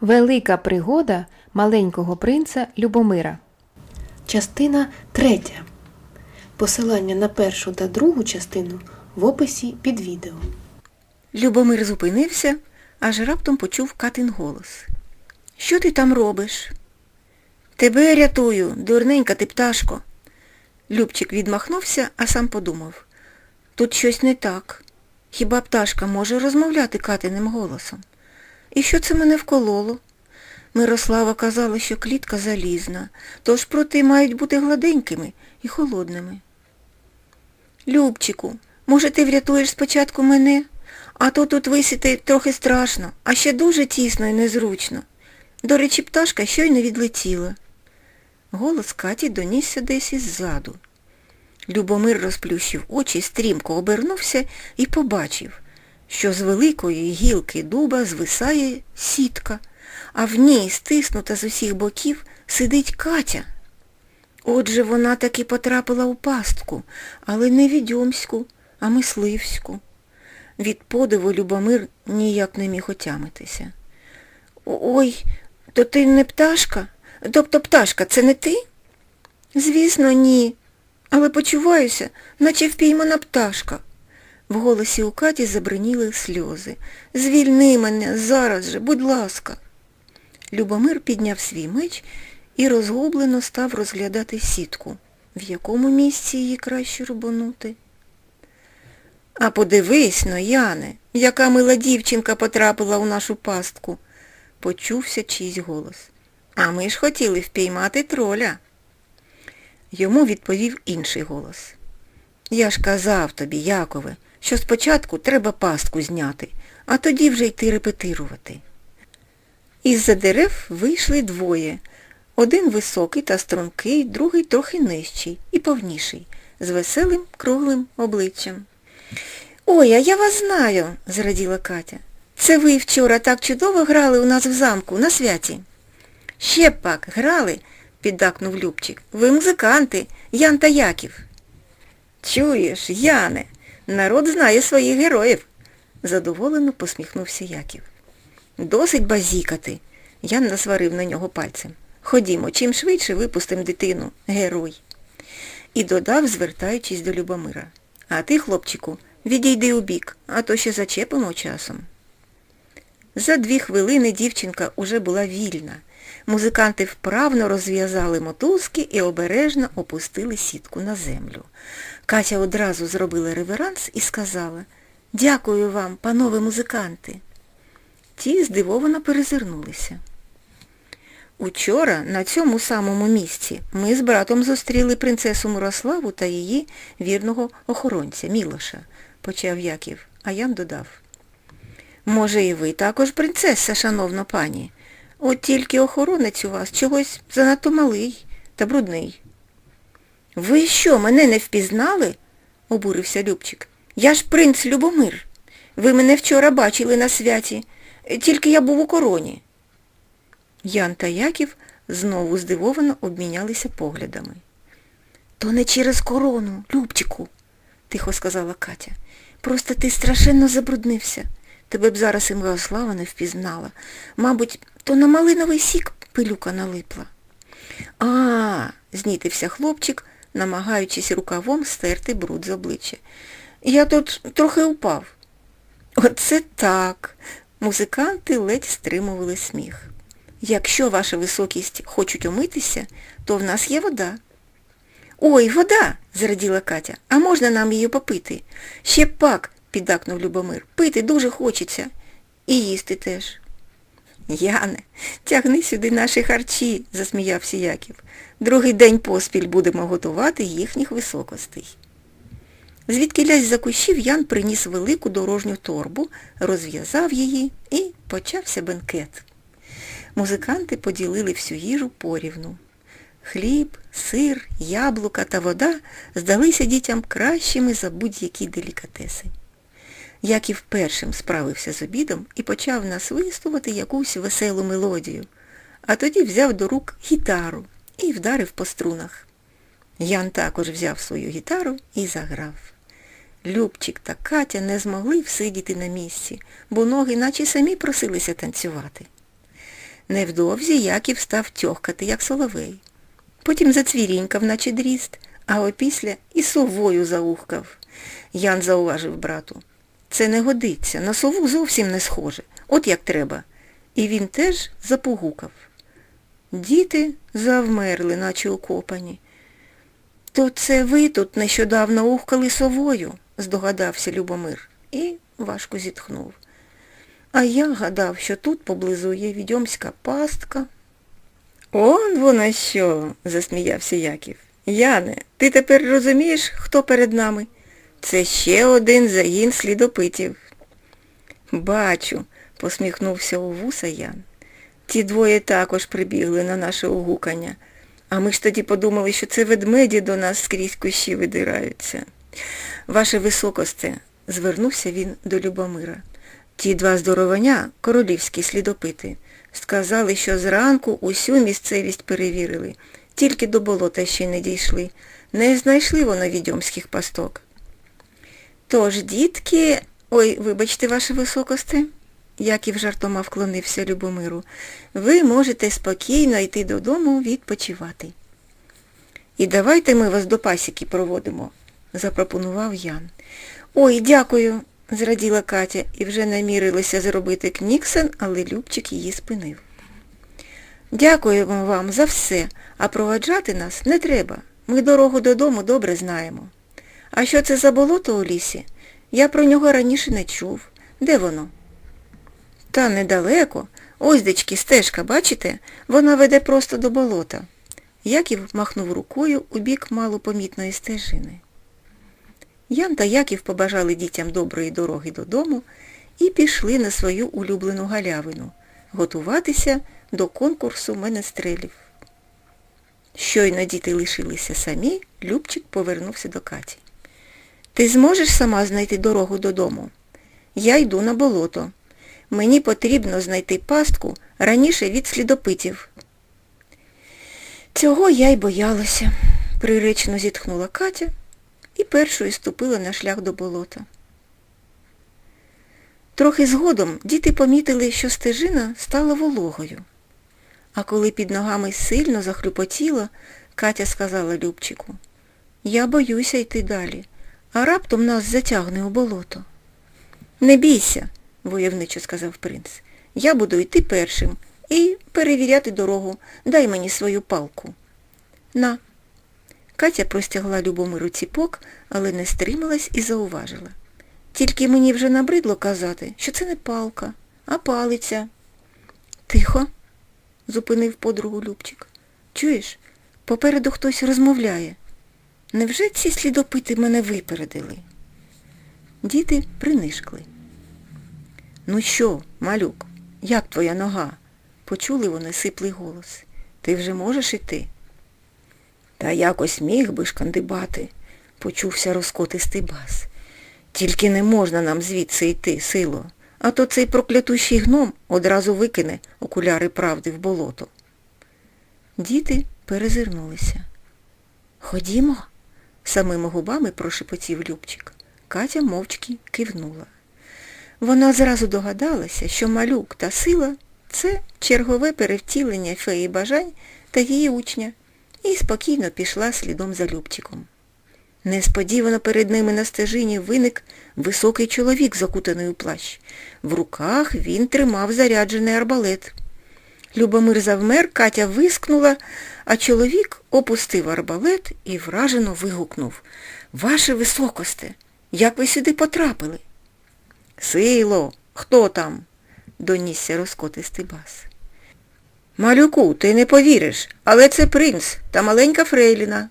Велика пригода маленького принца Любомира. Частина третя. Посилання на першу та другу частину в описі під відео. Любомир зупинився, аж раптом почув Катин голос. Що ти там робиш? Тебе рятую, дурненька ти пташко. Любчик відмахнувся, а сам подумав. Тут щось не так. Хіба пташка може розмовляти Катиним голосом? І що це мене вкололо? Мирослава казала, що клітка залізна, тож проти мають бути гладенькими і холодними. Любчику, може ти врятуєш спочатку мене? А то тут висіти трохи страшно, а ще дуже тісно і незручно. До речі, пташка щойно відлетіла. Голос Каті донісся десь іззаду. Любомир розплющив очі, стрімко обернувся і побачив, що з великої гілки дуба звисає сітка, а в ній, стиснута з усіх боків, сидить Катя. Отже, вона таки потрапила у пастку, але не відьомську, а мисливську. Від подиву Любомир ніяк не міг отямитися. Ой, то ти не пташка? Тобто пташка, це не ти? Звісно, ні. Але почуваюся, наче впіймана пташка. В голосі у Каті забриніли сльози. Звільни мене зараз же, будь ласка. Любомир підняв свій меч і розгублено став розглядати сітку. В якому місці її краще рубанути? А подивись но, Яне, яка мила дівчинка потрапила у нашу пастку, почувся чийсь голос. А ми ж хотіли впіймати троля. Йому відповів інший голос. Я ж казав тобі, Якове, що спочатку треба пастку зняти, а тоді вже йти репетирувати. Із-за дерев вийшли двоє. Один високий та стрункий, другий трохи нижчий і повніший, з веселим круглим обличчям. Ой, а я вас знаю, зраділа Катя. Це ви вчора так чудово грали у нас в замку на святі. Ще пак грали, піддакнув Любчик. Ви музиканти, Ян та Яків. Чуєш, Яне, народ знає своїх героїв, задоволено посміхнувся Яків. Досить базікати. Ян насварив на нього пальцем. Ходімо, чим швидше випустим дитину, герой. І додав, звертаючись до Любомира. А ти, хлопчику, відійди у бік, а то ще зачепимо часом. За дві хвилини дівчинка уже була вільна. Музиканти вправно розв'язали мотузки і обережно опустили сітку на землю. Катя одразу зробила реверанс і сказала Дякую вам, панове музиканти. Ті здивовано перезирнулися. Учора на цьому самому місці ми з братом зустріли принцесу Мирославу та її вірного охоронця Мілоша, почав Яків, а Ян додав. Може, і ви також принцеса, шановна пані. От тільки охоронець у вас чогось занадто малий та брудний. Ви що, мене не впізнали? обурився Любчик. Я ж принц Любомир. Ви мене вчора бачили на святі, тільки я був у короні. Ян та Яків знову здивовано обмінялися поглядами. То не через корону, Любчику, тихо сказала Катя. Просто ти страшенно забруднився. Тебе б зараз і Мирослава не впізнала. Мабуть, то на малиновий сік пилюка налипла. А, знітився хлопчик, намагаючись рукавом стерти бруд з обличчя. Я тут трохи упав. Оце так. Музиканти ледь стримували сміх. Якщо ваша високість хочуть умитися, то в нас є вода. Ой, вода, зраділа Катя, а можна нам її попити? Ще пак, піддакнув Любомир. Пити дуже хочеться. І їсти теж. Яне, тягни сюди наші харчі, засміявся Яків. Другий день поспіль будемо готувати їхніх високостей. Звідкилясь за кущів Ян приніс велику дорожню торбу, розв'язав її і почався бенкет. Музиканти поділили всю їжу порівну. Хліб, сир, яблука та вода здалися дітям кращими за будь-які делікатеси. Яків першим справився з обідом і почав насвистувати якусь веселу мелодію, а тоді взяв до рук гітару і вдарив по струнах. Ян також взяв свою гітару і заграв. Любчик та Катя не змогли всидіти на місці, бо ноги наче самі просилися танцювати. Невдовзі Яків став тьохкати, як соловей. Потім зацвірінькав, наче дріст, а опісля і совою заухкав. Ян зауважив брату. Це не годиться, на сову зовсім не схоже. От як треба. І він теж запогукав. Діти завмерли, наче окопані. То це ви тут нещодавно ухкали совою, здогадався Любомир і важко зітхнув. А я гадав, що тут поблизу є відьомська пастка. Он воно що, засміявся Яків. Яне, ти тепер розумієш, хто перед нами? Це ще один загін слідопитів. Бачу, посміхнувся у вуса Ян. Ті двоє також прибігли на наше огукання. А ми ж тоді подумали, що це ведмеді до нас скрізь кущі видираються. Ваше високосте, звернувся він до Любомира. Ті два здоровання, королівські слідопити, сказали, що зранку усю місцевість перевірили, тільки до болота ще не дійшли. Не знайшли воно відьомських пасток. Тож, дітки, ой, вибачте, ваше високосте, Яків жартома вклонився Любомиру, ви можете спокійно йти додому відпочивати. І давайте ми вас до пасіки проводимо, запропонував Ян. Ой, дякую, зраділа Катя і вже намірилася зробити кніксен, але Любчик її спинив. Дякуємо вам за все, а проваджати нас не треба. Ми дорогу додому добре знаємо. А що це за болото у лісі? Я про нього раніше не чув. Де воно? Та недалеко. Ось дечки стежка, бачите? Вона веде просто до болота. Яків махнув рукою у бік малопомітної стежини. Ян та Яків побажали дітям доброї дороги додому і пішли на свою улюблену галявину готуватися до конкурсу менестрелів. Щойно діти лишилися самі, Любчик повернувся до Каті. Ти зможеш сама знайти дорогу додому? Я йду на болото. Мені потрібно знайти пастку раніше від слідопитів. Цього я й боялася, приречно зітхнула Катя і першою ступила на шлях до болота. Трохи згодом діти помітили, що стежина стала вологою. А коли під ногами сильно захлюпотіло, Катя сказала Любчику, я боюся йти далі, а раптом нас затягне у болото. Не бійся, войовничо сказав принц. Я буду йти першим і перевіряти дорогу. Дай мені свою палку. На. Катя простягла Любомиру ціпок, але не стрималась і зауважила. Тільки мені вже набридло казати, що це не палка, а палиця. Тихо, зупинив подругу Любчик. Чуєш, попереду хтось розмовляє. Невже ці слідопити мене випередили? Діти принишкли. Ну що, малюк, як твоя нога? Почули вони сиплий голос. Ти вже можеш іти? Та якось міг би шкандибати, почувся розкотистий бас. Тільки не можна нам звідси йти, сило, а то цей проклятущий гном одразу викине окуляри правди в болото. Діти перезирнулися. Ходімо, самими губами прошепотів Любчик. Катя мовчки кивнула. Вона зразу догадалася, що малюк та сила це чергове перевтілення феї бажань та її учня, і спокійно пішла слідом за Любчиком. Несподівано перед ними на стежині виник високий чоловік, закутаний у плащ. В руках він тримав заряджений арбалет. Любомир завмер, Катя вискнула, а чоловік опустив арбалет і вражено вигукнув. Ваше високосте, як ви сюди потрапили? Сило, хто там? донісся розкотистий бас. Малюку, ти не повіриш, але це принц та маленька Фрейліна.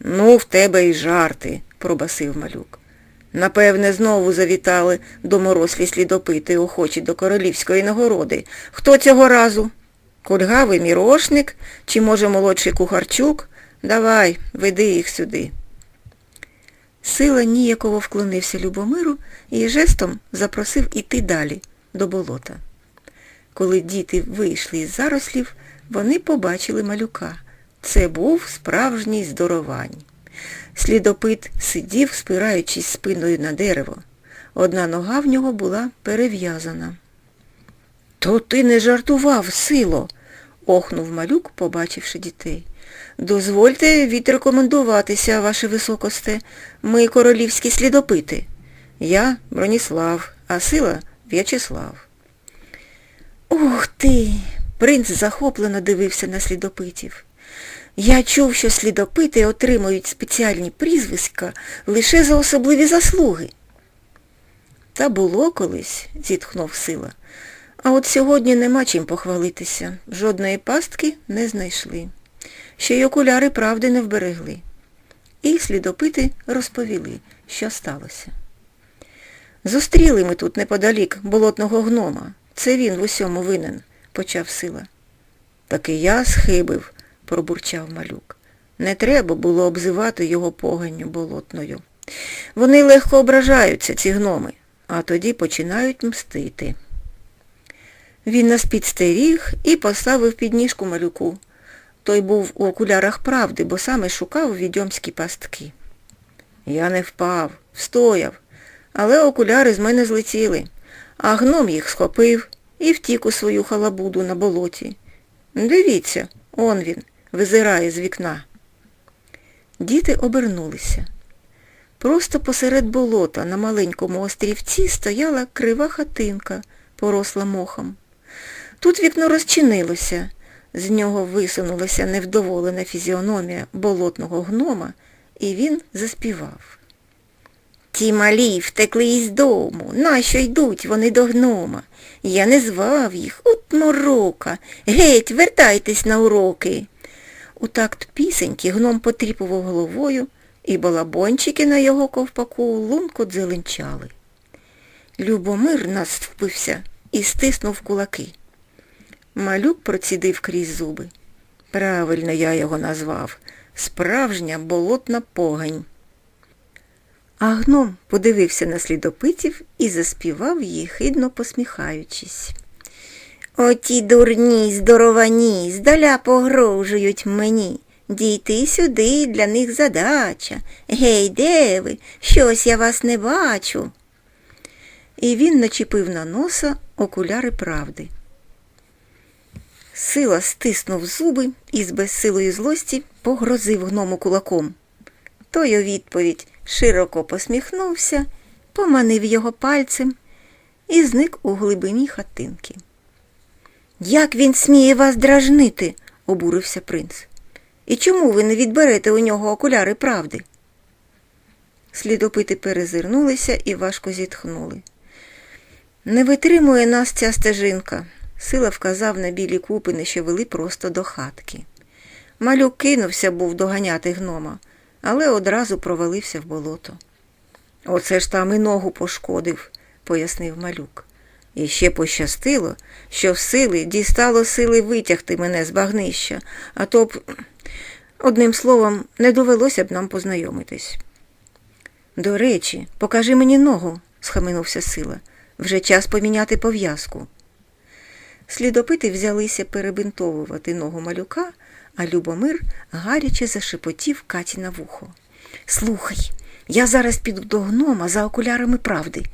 Ну, в тебе й жарти, пробасив малюк. Напевне, знову завітали доморослі слідопити, охочі до королівської нагороди. Хто цього разу? Кульгавий мірошник чи, може, молодший кухарчук? Давай, веди їх сюди. Сила ніяково вклонився Любомиру і жестом запросив іти далі, до болота. Коли діти вийшли із зарослів, вони побачили малюка. Це був справжній здоровань. Слідопит сидів, спираючись спиною на дерево. Одна нога в нього була перев'язана. То ти не жартував, сило, охнув малюк, побачивши дітей. Дозвольте відрекомендуватися, ваше високосте. Ми королівські слідопити. Я Броніслав, а сила В'ячеслав. Ух ти! Принц захоплено дивився на слідопитів. Я чув, що слідопити отримують спеціальні прізвиська лише за особливі заслуги. Та було колись, зітхнув сила. А от сьогодні нема чим похвалитися. Жодної пастки не знайшли. Ще й окуляри правди не вберегли. І слідопити розповіли, що сталося. Зустріли ми тут неподалік болотного гнома. Це він в усьому винен, почав сила. Так і я схибив, пробурчав малюк. Не треба було обзивати його поганню болотною. Вони легко ображаються, ці гноми, а тоді починають мстити. Він нас підстеріг і поставив підніжку малюку. Той був у окулярах правди, бо саме шукав відьомські пастки. Я не впав, встояв, але окуляри з мене злетіли, а гном їх схопив і втік у свою халабуду на болоті. Дивіться, он він, визирає з вікна. Діти обернулися. Просто посеред болота на маленькому острівці стояла крива хатинка, поросла мохом. Тут вікно розчинилося, з нього висунулася невдоволена фізіономія болотного гнома, і він заспівав. Ті малі втекли із дому, нащо йдуть вони до гнома? Я не звав їх, от морока. Геть, вертайтесь на уроки. У такт пісеньки гном потріпував головою, і балабончики на його ковпаку лунко дзеленчали. Любомир наступився і стиснув кулаки. Малюк процідив крізь зуби. Правильно я його назвав. Справжня болотна погань. А гном подивився на слідопитів і заспівав їхидно посміхаючись. Оті дурні, здоровані, здаля погрожують мені. Дійти сюди для них задача. Гей, де ви? Щось я вас не бачу. І він начепив на носа окуляри правди. Сила стиснув зуби і з безсилої злості погрозив гному кулаком. Той у відповідь широко посміхнувся, поманив його пальцем і зник у глибині хатинки. Як він сміє вас дражнити? обурився принц. І чому ви не відберете у нього окуляри правди? Слідопити перезирнулися і важко зітхнули. Не витримує нас ця стежинка. Сила вказав на білі купини, що вели просто до хатки. Малюк кинувся був доганяти гнома, але одразу провалився в болото. Оце ж там і ногу пошкодив, пояснив малюк. І ще пощастило, що в сили дістало сили витягти мене з багнища, а то б, одним словом, не довелося б нам познайомитись. До речі, покажи мені ногу, схаменувся сила. Вже час поміняти пов'язку. Слідопити взялися перебинтовувати ногу малюка, а Любомир гаряче зашепотів Каті на вухо. Слухай, я зараз піду до гнома за окулярами правди.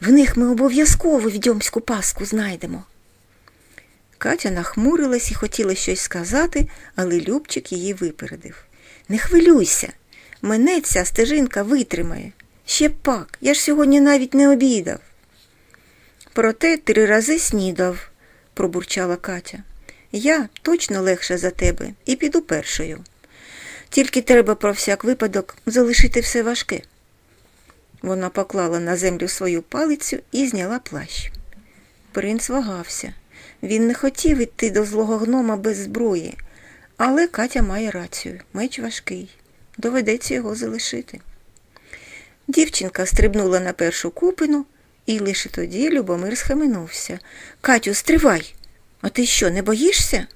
В них ми обов'язково відьомську паску знайдемо. Катя нахмурилась і хотіла щось сказати, але Любчик її випередив. Не хвилюйся, мене ця стежинка витримає. Ще пак, я ж сьогодні навіть не обідав. Проте три рази снідав, пробурчала Катя. Я точно легша за тебе і піду першою. Тільки треба про всяк випадок залишити все важке. Вона поклала на землю свою палицю і зняла плащ. Принц вагався. Він не хотів іти до злого гнома без зброї, але Катя має рацію. Меч важкий. Доведеться його залишити. Дівчинка стрибнула на першу купину, і лише тоді Любомир схаменувся. Катю, стривай. А ти що, не боїшся?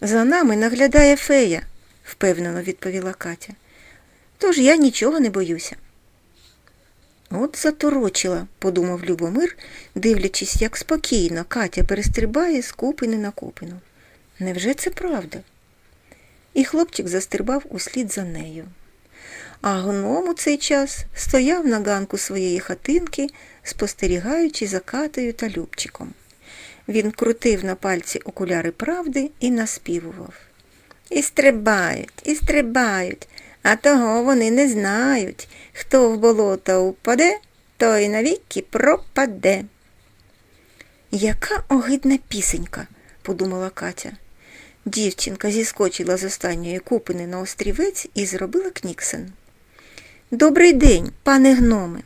За нами наглядає фея, впевнено відповіла Катя. Тож я нічого не боюся. От заторочила, подумав Любомир, дивлячись, як спокійно Катя перестрибає з купини на купину. Невже це правда? І хлопчик застрибав услід за нею. А гном у цей час стояв на ганку своєї хатинки, спостерігаючи за Катею та Любчиком. Він крутив на пальці окуляри правди і наспівував. І стрибають, і стрибають, а того вони не знають. Хто в болото упаде, той навіки пропаде. Яка огидна пісенька, подумала Катя. Дівчинка зіскочила з останньої купини на острівець і зробила кніксен. Добрий день, пане гноме.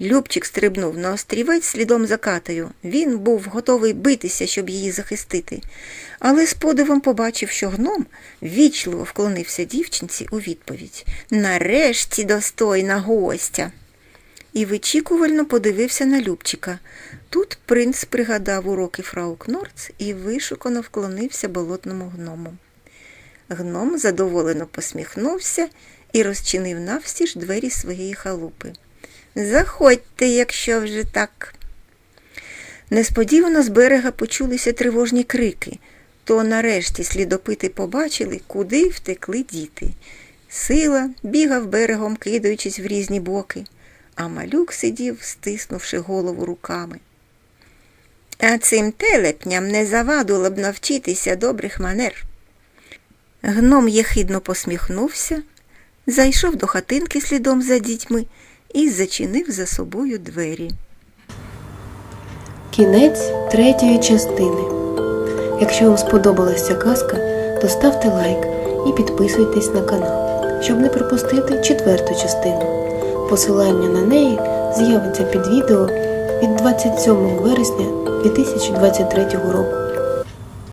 Любчик стрибнув на острівець слідом за Катею. Він був готовий битися, щоб її захистити, але з подивом побачив, що гном ввічливо вклонився дівчинці у відповідь. Нарешті достойна гостя. І вичікувально подивився на Любчика. Тут принц пригадав уроки фрау Кнорц і вишукано вклонився болотному гному. Гном задоволено посміхнувся і розчинив навстіж двері своєї халупи. Заходьте, якщо вже так. Несподівано з берега почулися тривожні крики. То нарешті слідопити побачили, куди втекли діти. Сила бігав берегом, кидаючись в різні боки, а малюк сидів, стиснувши голову руками. А цим телепням не завадило б навчитися добрих манер. Гном єхидно посміхнувся, зайшов до хатинки слідом за дітьми і зачинив за собою двері. Кінець третьої частини. Якщо вам сподобалася казка, то ставте лайк і підписуйтесь на канал, щоб не пропустити четверту частину. Посилання на неї з'явиться під відео від 27 вересня 2023 року.